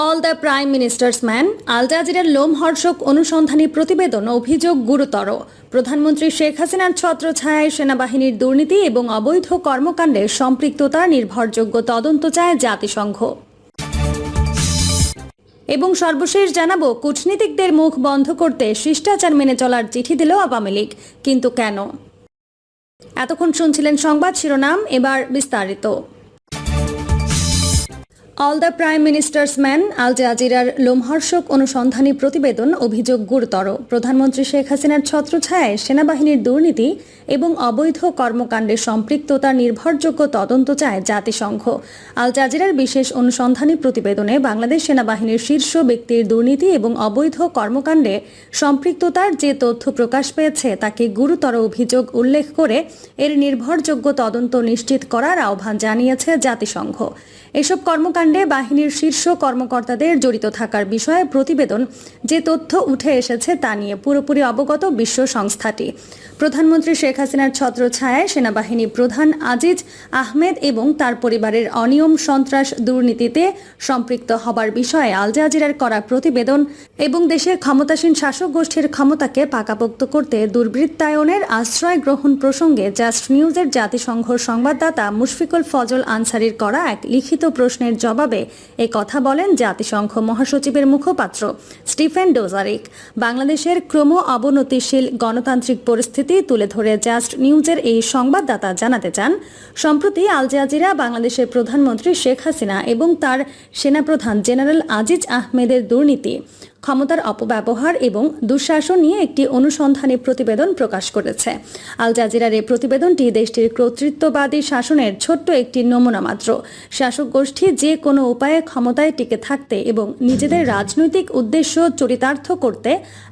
All the prime minister's man আল জাজিরার লোমহর্ষক অনুসন্ধানী প্রতিবেদন অভিযোগ গুরুতর প্রধানমন্ত্রী শেখ হাসিনার ছত্রছায়ায় সেনাবাহিনীর দুর্নীতি এবং অবৈধ কর্মকাণ্ডে সম্পৃক্ততার নির্ভরযোগ্য তদন্ত চায় জাতিসংঘ এবং সর্বশেষ জানাব কূটনীতিকদের মুখ বন্ধ করতে শিষ্টাচার মেনে চলার চিঠি দিল আওয়ামী লীগ কিন্তু কেন এতক্ষণ শুনছিলেন সংবাদ শিরোনাম এবার বিস্তারিত all the prime minister's man আল জাজিরার লোমহর্ষক অনুসন্ধানী প্রতিবেদন, অভিযোগ গুরুতর। প্রধানমন্ত্রী শেখ হাসিনার ছত্রছায়ায় সেনাবাহিনীর দুর্নীতি এবং অবৈধ কর্মকাণ্ডে সম্পৃক্ততার নির্ভরযোগ্য তদন্ত চায় জাতিসংঘ। আল জাজিরার বিশেষ অনুসন্ধানী প্রতিবেদনে বাংলাদেশ সেনাবাহিনীর শীর্ষ ব্যক্তির দুর্নীতি এবং অবৈধ কর্মকাণ্ডে সম্পৃক্ততার যে তথ্য প্রকাশ পেয়েছে, তাকে গুরুতর অভিযোগ উল্লেখ করে এর নির্ভরযোগ্য তদন্ত নিশ্চিত করার আহ্বান জানিয়েছে জাতিসংঘ। এসব কর্মকাণ্ডে বাহিনীর শীর্ষ কর্মকর্তাদের জড়িত থাকার বিষয়ে প্রতিবেদন যে তথ্য উঠে এসেছে তা নিয়ে পুরোপুরি অবগত বিশ্ব সংস্থাটি। প্রধানমন্ত্রী শেখ হাসিনার ছত্রছায়ায় সেনাবাহিনী প্রধান আজিজ আহমেদ এবং তার পরিবারের অনিয়ম, সন্ত্রাস, দুর্নীতিতে সম্পৃক্ত হবার বিষয়ে আল জাজিরার করা প্রতিবেদন এবং দেশের ক্ষমতাসীন শাসক গোষ্ঠীর ক্ষমতাকে পাকাপোক্ত করতে দুর্বৃত্তায়নের আশ্রয় গ্রহণ প্রসঙ্গে জাস্ট নিউজের জাতিসংঘ সংবাদদাতা মুশফিকুল ফজল আনসারির করা এক লিখিত প্রশ্নের জবাবে এ কথা বলেন জাতিসংঘ মহাসচিবের মুখপাত্র স্টিফেন ডোজারিক। বাংলাদেশের ক্রম অবনতিশীল গণতান্ত্রিক পরিস্থিতি তুলে ধরে জাস্ট নিউজের এই সংবাদদাতা জানাতে চান, সম্প্রতি আল জাজিরা বাংলাদেশের প্রধানমন্ত্রী শেখ হাসিনা এবং তার সেনাপ্রধান জেনারেল আজিজ আহমেদের দুর্নীতি ক্ষমতার অপব্যবহার এবং দুঃশাসন নিয়ে একটি অনুসন্ধানী প্রতিবেদন প্রকাশ করেছে। আল জাজিরার এই প্রতিবেদনটি দেশটির কর্তৃত্ববাদী শাসনের ছোট্ট একটি নমুনা মাত্র। শাসক গোষ্ঠী যে কোনো উপায়ে ক্ষমতায় টিকে থাকতে এবং নিজেদের রাজনৈতিক উদ্দেশ্য চরিতার্থ করতে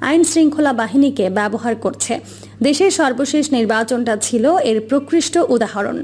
আইন শৃঙ্খলা বাহিনীকে ব্যবহার করছে। দেশের সর্বশেষ নির্বাচনটা ছিল এর প্রকৃষ্ট উদাহরণ।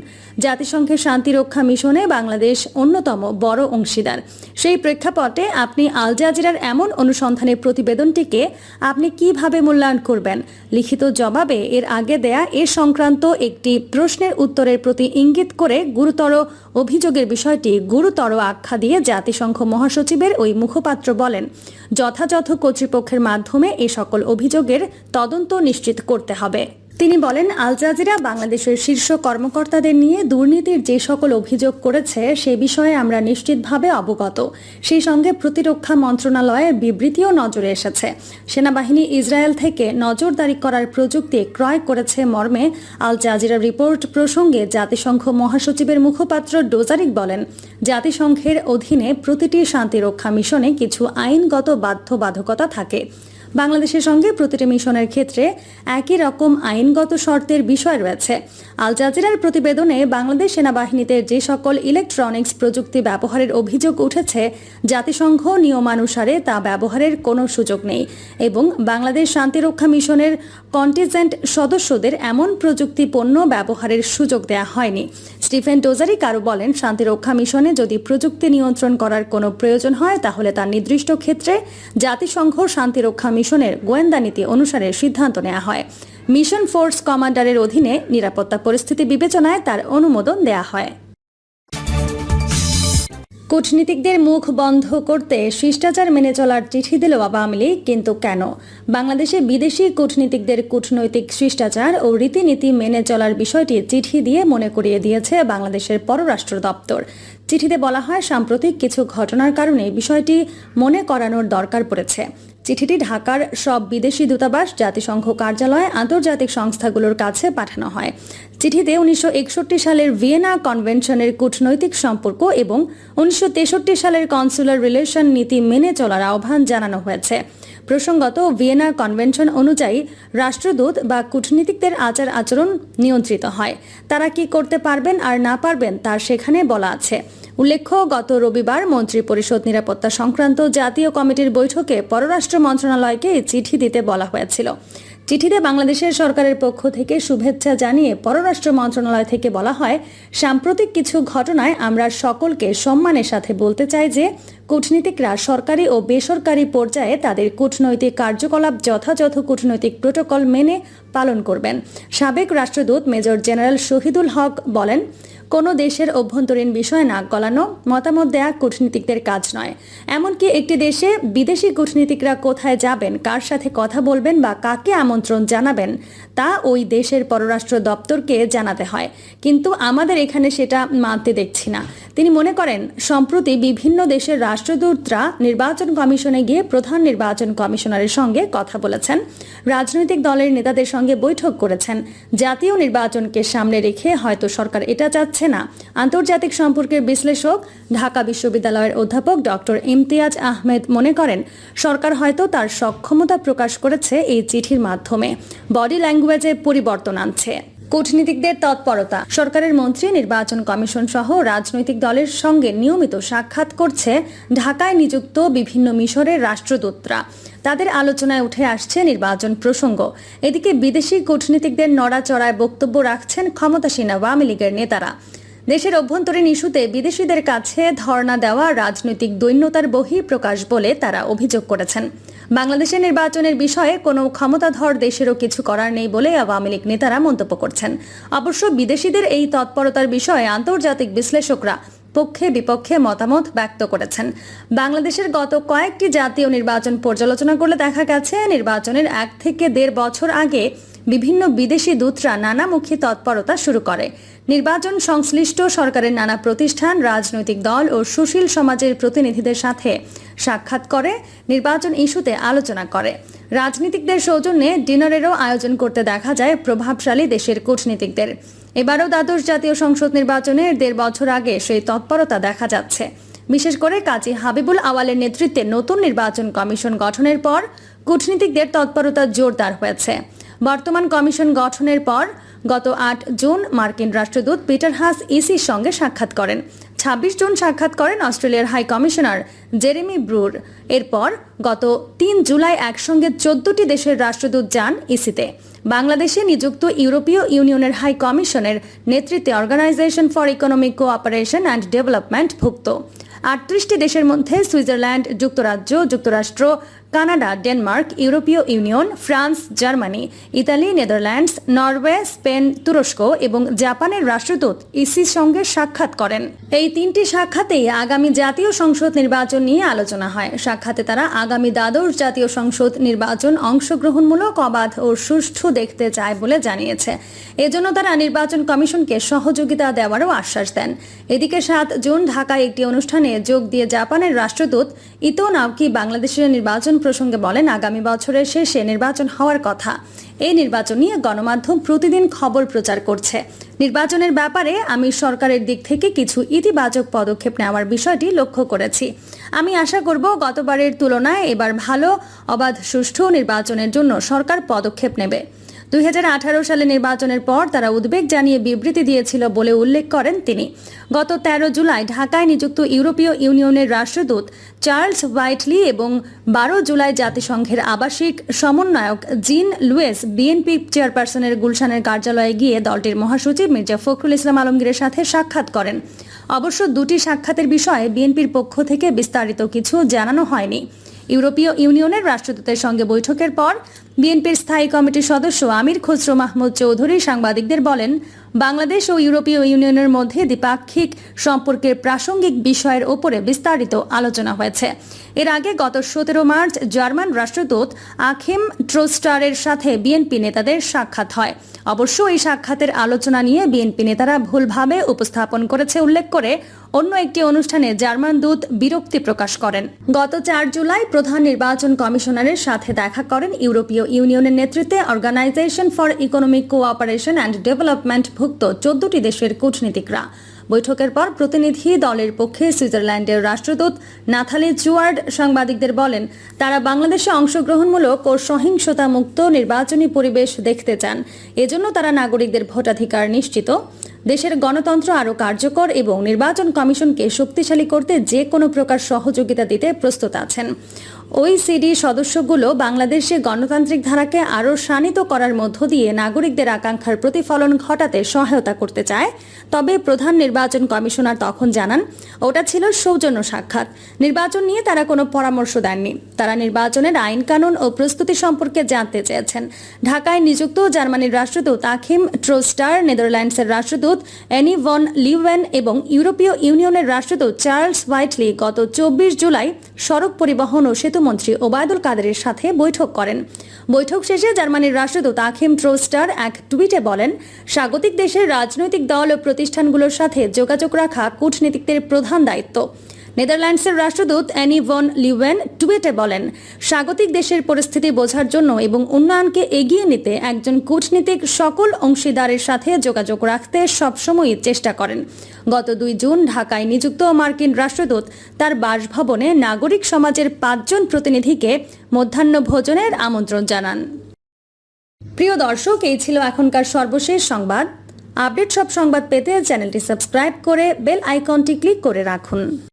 জাতিসংঘের শান্তিরক্ষা মিশনে বাংলাদেশ অন্যতম বড় অংশীদার। সেই প্রেক্ষাপটে আপনি আল জাজিরার এমন অনুসন্ধানী প্রতিবেদনটিকে আপনি কীভাবে মূল্যায়ন করবেন? লিখিত জবাবে এর আগে দেয়া এ সংক্রান্ত একটি প্রশ্নের উত্তরের প্রতি ইঙ্গিত করে গুরুতর অভিযোগের বিষয়টি গুরুতর আখ্যা দিয়ে জাতিসংঘ মহাসচিবের ওই মুখপাত্র বলেন, যথাযথ কর্তৃপক্ষের মাধ্যমে এ সকল অভিযোগের তদন্ত নিশ্চিত করতে হবে। তিনি বলেন, আল জাজিরা বাংলাদেশের শীর্ষ কর্মকর্তাদের নিয়ে দুর্নীতির যে সকল অভিযোগ করেছে, সে বিষয়ে আমরা নিশ্চিতভাবে অবগত। সেই সঙ্গে প্রতিরক্ষা মন্ত্রণালয়ের বিবৃতিও নজরে এসেছে। সেনাবাহিনী ইসরায়েল থেকে নজরদারি করার প্রযুক্তি ক্রয় করেছে মর্মে আল জাজিরা রিপোর্ট প্রসঙ্গে জাতিসংঘ মহাসচিবের মুখপাত্র ডোজারিক বলেন, জাতিসংঘের অধীনে প্রতিটি শান্তিরক্ষা মিশনে কিছু আইনগত বাধ্যবাধকতা থাকে। বাংলাদেশের সঙ্গে প্রতিটি মিশনের ক্ষেত্রে একই রকম আইনগত শর্তের বিষয় রয়েছে। আল জাজিরার প্রতিবেদনে বাংলাদেশ সেনাবাহিনীতে যে সকল ইলেকট্রনিক্স প্রযুক্তি ব্যবহারের অভিযোগ উঠেছে, জাতিসংঘ নিয়মানুসারে তা ব্যবহারের কোনো সুযোগ নেই এবং বাংলাদেশ শান্তিরক্ষা মিশনের কন্টিজেন্ট সদস্যদের এমন প্রযুক্তি পণ্য ব্যবহারের সুযোগ দেওয়া হয়নি। স্টিফেন ডোজারিক আরও বলেন, শান্তিরক্ষা মিশনে যদি প্রযুক্তি নিয়ন্ত্রণ করার কোনো প্রয়োজন হয়, তাহলে তার নির্দিষ্ট ক্ষেত্রে জাতিসংঘ শান্তিরক্ষা মিশনের গোয়েন্দা নীতি অনুসারে সিদ্ধান্ত নেওয়া হয়। মিশন ফোর্স কমান্ডারের অধীনে নিরাপত্তা পরিস্থিতি বিবেচনায় তার অনুমোদন দেয়া হয়। কূটনীতিকদের মুখ বন্ধ করতে শিষ্টাচার মেনে চলার চিঠি দিল আওয়ামী লীগ, কিন্তু কেন? বাংলাদেশে বিদেশি কূটনীতিকদের কূটনৈতিক শিষ্টাচার ও রীতিনীতি মেনে চলার বিষয়টি চিঠি দিয়ে মনে করিয়ে দিয়েছে বাংলাদেশের পররাষ্ট্র দপ্তর। চিঠিতে বলা হয়, সাম্প্রতিক কিছু ঘটনার কারণে বিষয়টি মনে করানোর দরকার পড়েছে। চিঠিটি ঢাকার সব বিদেশি দূতাবাস, জাতিসংঘ কার্যালয়, আন্তর্জাতিক সংস্থাগুলোর কাছে পাঠানো হয়। চিঠিতে উনিশশো একষট্টি সালের ভিয়েনা কনভেনশনের কূটনৈতিক সম্পর্ক এবং উনিশশো তেষট্টি সালের কনসুলার রিলেশন নীতি মেনে চলার আহ্বান জানানো হয়েছে। প্রসঙ্গত ভিয়েনা কনভেনশন অনুযায়ী রাষ্ট্রদূত বা কূটনীতিকদের আচার আচরণ নিয়ন্ত্রিত হয়। তারা কি করতে পারবেন আর না পারবেন তার সেখানে বলা আছে। উল্লেখ্য, গত রবিবার মন্ত্রী পরিষদ নিরাপত্তা সংক্রান্ত জাতীয় কমিটির বৈঠকে পররাষ্ট্র মন্ত্রণালয়কে চিঠি দিতে বলা হয়েছিল। চিঠিতে বাংলাদেশের সরকারের পক্ষ থেকে শুভেচ্ছা জানিয়ে পররাষ্ট্র মন্ত্রণালয় থেকে বলা হয়, সাম্প্রতিক কিছু ঘটনায় আমরা সকলকে সম্মানের সাথে বলতে চাই যে, কূটনীতিকরা সরকারি ও বেসরকারি পর্যায়ে তাদের কূটনৈতিক কার্যকলাপ যথাযথ কূটনৈতিক প্রোটোকল মেনে পালন করবেন। সাবেক রাষ্ট্রদূত মেজর জেনারেল শহীদুল হক বলেন, কোনো দেশের অভ্যন্তরীণ বিষয়ে নাক গলানো মতামত দেয়া কূটনীতিকদের কাজ নয়। এমনকি একটি দেশে বিদেশি কূটনীতিকরা কোথায় যাবেন, কার সাথে কথা বলবেন বা কাকে আমন্ত্রণ জানাবেন, তা ওই দেশের পররাষ্ট্র দপ্তরকে জানাতে হয়। কিন্তু আমাদের এখানে সেটা মানতে দেখছি না। তিনি মনে করেন, সম্প্রতি বিভিন্ন দেশের রাষ্ট্রদূতরা নির্বাচন কমিশনে গিয়ে প্রধান নির্বাচন কমিশনারের সঙ্গে কথা বলেছেন। রাজনৈতিক দলের নেতাদের সঙ্গে বৈঠক করেছেন। জাতীয় নির্বাচনকে সামনে রেখে হয়তো সরকার এটা চাচ্ছে না। আন্তর্জাতিক সম্পর্কের বিশ্লেষক, ঢাকা বিশ্ববিদ্যালয়ের অধ্যাপক ডক্টর ইমতিয়াজ আহমেদ মনে করেন, সরকার হয়তো তার সক্ষমতা প্রকাশ করেছে এই চিঠির মাধ্যমে। বডি ল্যাঙ্গুয়েজে পরিবর্তন আনছে। কূটনীতিকদের তৎপরতা, সরকারের মন্ত্রী, নির্বাচন কমিশন সহ রাজনৈতিক দলের সঙ্গে নিয়মিত সাক্ষাৎ করছে ঢাকায় নিযুক্ত বিভিন্ন মিশরের রাষ্ট্রদূতরা। তাদের আলোচনায় উঠে আসছে নির্বাচন প্রসঙ্গ। এদিকে বিদেশি কূটনীতিকদের নড়াচড়ায় বক্তব্য রাখছেন ক্ষমতাসীন আওয়ামী লীগের নেতারা। দেশের অভ্যন্তরীণ ইস্যুতে বিদেশিদের কাছে ধর্ণা দেওয়া রাজনৈতিক দৈন্যতার বহিঃপ্রকাশ বলে তারা অভিযোগ করেছেন। বাংলাদেশের নির্বাচনের বিষয়ে কোনো ক্ষমতাধর দেশেরও কিছু করার নেই বলে আওয়ামী লীগ নেতারা মন্তব্য করছেন। অবশ্য বিদেশিদের এই তৎপরতার বিষয়ে আন্তর্জাতিক বিশ্লেষকরা পক্ষে বিপক্ষে মতামত ব্যক্ত করেছেন। বাংলাদেশের গত কয়েকটি জাতীয় নির্বাচন পর্যালোচনা করলে দেখা গেছে, নির্বাচনের এক থেকে দেড় বছর আগে বিভিন্ন বিদেশি দূতরা নানামুখী তৎপরতা শুরু করে। নির্বাচন সংশ্লিষ্ট সরকারের নানা প্রতিষ্ঠান, রাজনৈতিক দল ও সুশীল সমাজের প্রতিনিধিদের সাথে সাক্ষাৎ করে, নির্বাচন ইস্যুতে আলোচনা করে। রাজনীতিকদের সৌজন্যে ডিনারেরও আয়োজন করতে দেখা যায় প্রভাবশালী দেশের কূটনীতিকদের। এবারও দ্বাদশ জাতীয় সংসদ নির্বাচনের দেড় বছর আগে সেই তৎপরতা দেখা যাচ্ছে। বিশেষ করে কাজী হাবিবুল আওয়ালের নেতৃত্বে নতুন নির্বাচন কমিশন গঠনের পর কূটনীতিকদের তৎপরতা জোরদার হয়েছে। বর্তমান কমিশন গঠনের পর গত আট জুন মার্কিন রাষ্ট্রদূত পিটার হাস ইসির সঙ্গে সাক্ষাৎ করেন। ছাব্বিশ জুন সাক্ষাৎ করেন অস্ট্রেলিয়ার হাই কমিশনার জেরেমি ব্রুর। এরপর গত তিন জুলাই একসঙ্গে চোদ্দটি দেশের রাষ্ট্রদূত যান ইসিতে। বাংলাদেশে নিযুক্ত ইউরোপীয় ইউনিয়নের হাই কমিশনের নেতৃত্বে organisation for economic cooperation and development ভুক্ত। আটত্রিশটি দেশের মধ্যে সুইজারল্যান্ড, যুক্তরাজ্য, যুক্তরাষ্ট্র কানাডা, ডেনমার্ক, ইউরোপীয় union, France, Germany, Italy, Netherlands, Norway, Spain, তুরস্ক এবং জাপানের রাষ্ট্রদূত ইসির সঙ্গে সাক্ষাৎ করেন। এই তিনটি সাক্ষাতেই আগামী জাতীয় সংসদ নির্বাচন নিয়ে আলোচনা হয়। সাক্ষাতে তারা আগামী দ্বাদশ জাতীয় সংসদ নির্বাচন অংশগ্রহণমূলক, অবাধ ও সুষ্ঠু দেখতে চায় বলে জানিয়েছে। এজন্য তারা নির্বাচন কমিশনকে সহযোগিতা দেওয়ারও আশ্বাস দেন। এদিকে সাত জুন ঢাকায় একটি অনুষ্ঠানে যোগ দিয়ে জাপানের রাষ্ট্রদূত ইতো নাওকি বাংলাদেশের নির্বাচন প্রসঙ্গে বলেন, আগামী বছরের শেষে নির্বাচন হওয়ার কথা। এই নির্বাচন নিয়ে গণমাধ্যম প্রতিদিন খবর প্রচার করছে। নির্বাচনের ব্যাপারে আমি সরকারের দিক থেকে কিছু ইতিবাচক পদক্ষেপ নেওয়ার বিষয়টি লক্ষ্য করেছি। আমি আশা করব, গতবারের তুলনায় এবার ভালো, অবাধ, সুষ্ঠু নির্বাচনের জন্য সরকার পদক্ষেপ নেবে। দুই হাজার আঠারো সালে নির্বাচনের পর তারা উদ্বেগ জানিয়ে বিবৃতি দিয়েছিল বলে উল্লেখ করেন তিনি। গত ১৩ জুলাই ঢাকায় নিযুক্ত ইউরোপীয় ইউনিয়নের রাষ্ট্রদূত চার্লস হোয়াইটলি এবং বারো জুলাই জাতিসংঘের আবাসিক সমন্বয়ক জিন লুয়েস বিএনপি চেয়ারপারসনের গুলশানের কার্যালয়ে গিয়ে দলটির মহাসচিব মির্জা ফখরুল ইসলাম আলমগীরের সাথে সাক্ষাৎ করেন। অবশ্য দুটি সাক্ষাতের বিষয়ে বিএনপির পক্ষ থেকে বিস্তারিত কিছু জানানো হয়নি। ইউরোপীয় ইউনিয়নের রাষ্ট্রদূতের সঙ্গে বৈঠকের পর বিএনপির স্থায়ী কমিটির সদস্য আমির খসরু মাহমুদ চৌধুরী সাংবাদিকদের বলেন, বাংলাদেশ ও ইউরোপীয় ইউনিয়নের মধ্যে দ্বিপাক্ষিক সম্পর্কের প্রাসঙ্গিক বিষয়ের ওপরে বিস্তারিত আলোচনা হয়েছে। এর আগে গত সতেরো মার্চ জার্মান রাষ্ট্রদূত আখিম ট্রোস্টারের সাথে বিএনপি নেতাদের সাক্ষাৎ হয়। অবশ্য এই সাক্ষাতের আলোচনা নিয়ে বিএনপি নেতারা ভুলভাবে উপস্থাপন করেছে উল্লেখ করে অন্য একটি অনুষ্ঠানে জার্মান দূত বিরক্তি প্রকাশ করেন। গত চার জুলাই প্রধান নির্বাচন কমিশনারের সাথে দেখা করেন ইউরোপীয় ইউনিয়নের নেতৃত্বে organisation for economic cooperation and development ভুক্ত চোদ্দটি দেশের কূটনীতিকরা। বৈঠকের পর প্রতিনিধি দলের পক্ষে সুইজারল্যান্ডের রাষ্ট্রদূত নাথালি চুয়ার্ড সাংবাদিকদের বলেন, তারা বাংলাদেশে অংশগ্রহণমূলক ও সহিংসতা মুক্ত নির্বাচনী পরিবেশ দেখতে চান। এজন্য তারা নাগরিকদের ভোটাধিকার নিশ্চিত। দেশের গণতন্ত্র আরও কার্যকর এবং নির্বাচন কমিশনকে শক্তিশালী করতে যে কোনো প্রকার সহযোগিতা দিতে প্রস্তুত আছেন। ওইসিডি সদস্যগুলো বাংলাদেশে গণতান্ত্রিক ধারাকে আরও শানিত করার মধ্য দিয়ে নাগরিকদের আকাঙ্ক্ষার প্রতিফলন ঘটাতে সহায়তা করতে চায়। তবে প্রধান নির্বাচন কমিশনার তখন জানান, ওটা ছিল সৌজন্য সাক্ষাৎ। নির্বাচন নিয়ে তারা কোনো পরামর্শ দেননি। তারা নির্বাচনের আইন কানুন ও প্রস্তুতি সম্পর্কে জানতে চেয়েছেন। ঢাকায় নিযুক্ত জার্মানির রাষ্ট্রদূত আখিম ট্রোস্টার, নেদারল্যান্ডসের রাষ্ট্রদূত অ্যানি ভন লিওয়েন এবং ইউরোপীয় ইউনিয়নের রাষ্ট্রদূত চার্লস হোয়াইটলি গত চব্বিশ জুলাই সড়ক পরিবহন ও সেতুমন্ত্রী ওবায়দুল কাদেরের সাথে বৈঠক করেন। বৈঠক শেষে জার্মানির রাষ্ট্রদূত আখিম ট্রোস্টার এক টুইটে বলেন, স্বাগতিক দেশের রাজনৈতিক দল ও প্রতিষ্ঠানগুলোর সাথে যোগাযোগ রাখা কূটনীতিকদের প্রধান দায়িত্ব। নেদারল্যান্ডসের রাষ্ট্রদূত অ্যানি ভন লিওয়েন টুইটে বলেন, স্বাগতিক দেশের পরিস্থিতি বোঝার জন্য এবং উন্নয়নকে এগিয়ে নিতে একজন কূটনীতিক সকল অংশীদারের সাথে যোগাযোগ রাখতে সবসময়ই চেষ্টা করেন। গত দুই জুন ঢাকায় নিযুক্ত মার্কিন রাষ্ট্রদূত তার বাসভবনে নাগরিক সমাজের পাঁচজন প্রতিনিধিকে মধ্যাহ্ন ভোজনের আমন্ত্রণ জানান। প্রিয় দর্শক, এই ছিল এখনকার সর্বশেষ সংবাদ। আপডেট সব সংবাদ পেতে চ্যানেলটি সাবস্ক্রাইব করে বেল আইকনটি ক্লিক করে রাখুন।